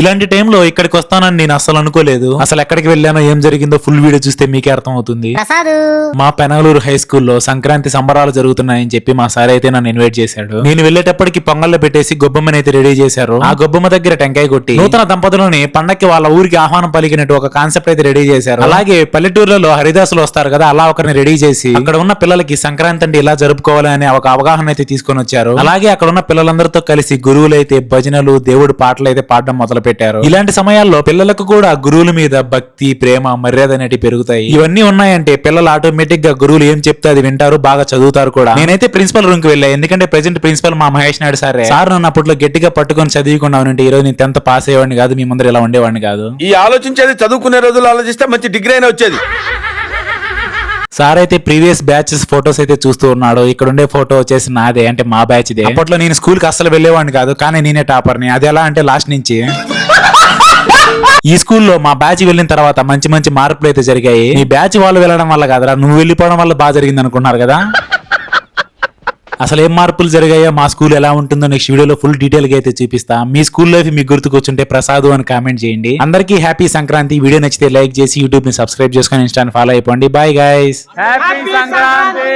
ఇలాంటి టైంలో ఇక్కడికి వస్తానని నేను అసలు అనుకోలేదు. అసలు ఎక్కడికి వెళ్ళానో ఏం జరిగిందో ఫుల్ వీడియో చూస్తే మీకే అర్థం అవుతుంది మా పెనగలూరు హై స్కూల్లో సంక్రాంతి సంబరాలు జరుగుతున్నాయని చెప్పి మా సార్ అయితే నన్ను ఇన్వైట్ చేశాడు. నేను వెళ్ళేటప్పటికి పొంగల్లో పెట్టేసి గొబ్బమ్మని అయితే రెడీ చేశారు. ఆ గొబ్బమ్మ దగ్గర టెంకాయ కొట్టి నూతన దంపతులని పండక్కి వాళ్ళ ఊరికి ఆహ్వానం పలికినట్టు ఒక కాన్సెప్ట్ అయితే రెడీ చేశారు. అలాగే పల్లెటూర్లలో హరిదాసులు వస్తారు కదా అలా ఒకరిని రెడీ చేసి అక్కడ ఉన్న పిల్లలకి సంక్రాంతి అంటే ఇలా జరుపుకోవాలి అనే ఒక అవగాహన అయితే తీసుకొని వచ్చారు. అలాగే అక్కడ ఉన్న పిల్లలందరితో కలిసి గురువులు అయితే భజనలు దేవుడు పాటలు అయితే పాడడం మొదలు పెట్టారు. ఇలాంటి సమయాల్లో పిల్లలకు కూడా గురువుల మీద భక్తి ప్రేమ మర్యాద అనేటివి పెరుగుతాయి. ఇవన్నీ ఉన్నాయంటే పిల్లలు ఆటోమేటిక్గా గురువులు ఏం చెప్తే అది వింటారు బాగా చదువుతారు కూడా. నేనైతే ప్రిన్సిపల్ రూమ్కి వెళ్ళా. ఎందుకంటే ప్రెసెంట్ ప్రిన్సిపల్ మా మహేష్ నాయుడు సారే. సార్ నన్ను అప్పట్లో గట్టిగా పట్టుకొని చదువుకుండా ఉంటే ఈ రోజు నేను టెన్త్ పాస్ అయ్యేవాడిని కాదు మీ ముందర ఇలా ఉండేవాడిని కాదు. ఈ ఆలోచించేది చదువుకునే రోజులు ఆలోచిస్తే మంచి డిగ్రీ అయినా వచ్చేది. సార్ అయితే ప్రీవియస్ బ్యాచెస్ ఫోటోస్ అయితే చూస్తూ ఉన్నాడు. ఇక్కడ ఉండే ఫోటో వచ్చేసి నాదే అంటే మా బ్యాచ్ దే అప్పట్లో నేను స్కూల్కి అస్సలు వెళ్ళేవాడిని కాదు కానీ నేనే టాపర్ని అది ఎలా అంటే లాస్ట్ నుంచి. ఈ స్కూల్లో మా బ్యాచ్ వెళ్ళిన తర్వాత మంచి మంచి మార్పులు అయితే జరిగాయి. మీ బ్యాచ్ వాళ్ళు వెళ్ళడం వల్ల కాదురా నువ్వు వెళ్ళిపోవడం వల్ల బాగా జరిగింది అనుకున్నారు కదా? అసలు ఏం మార్పులు జరిగాయో మా స్కూల్ ఎలా ఉంటుందో నెక్స్ట్ వీడియోలో ఫుల్ డీటెయిల్గా అయితే చూపిస్తా. మీ స్కూల్ లైఫ్ మీకు గుర్తుకొచ్చుంటే ప్రసాద్ అని కామెంట్ చేయండి. అందరికీ హ్యాపీ సంక్రాంతి. వీడియో నచ్చితే లైక్ చేసి యూట్యూబ్ని సబ్స్క్రైబ్ చేసుకొని ఇన్స్టాని ఫాలో అయిపోండి. Bye guys happy Sankranti!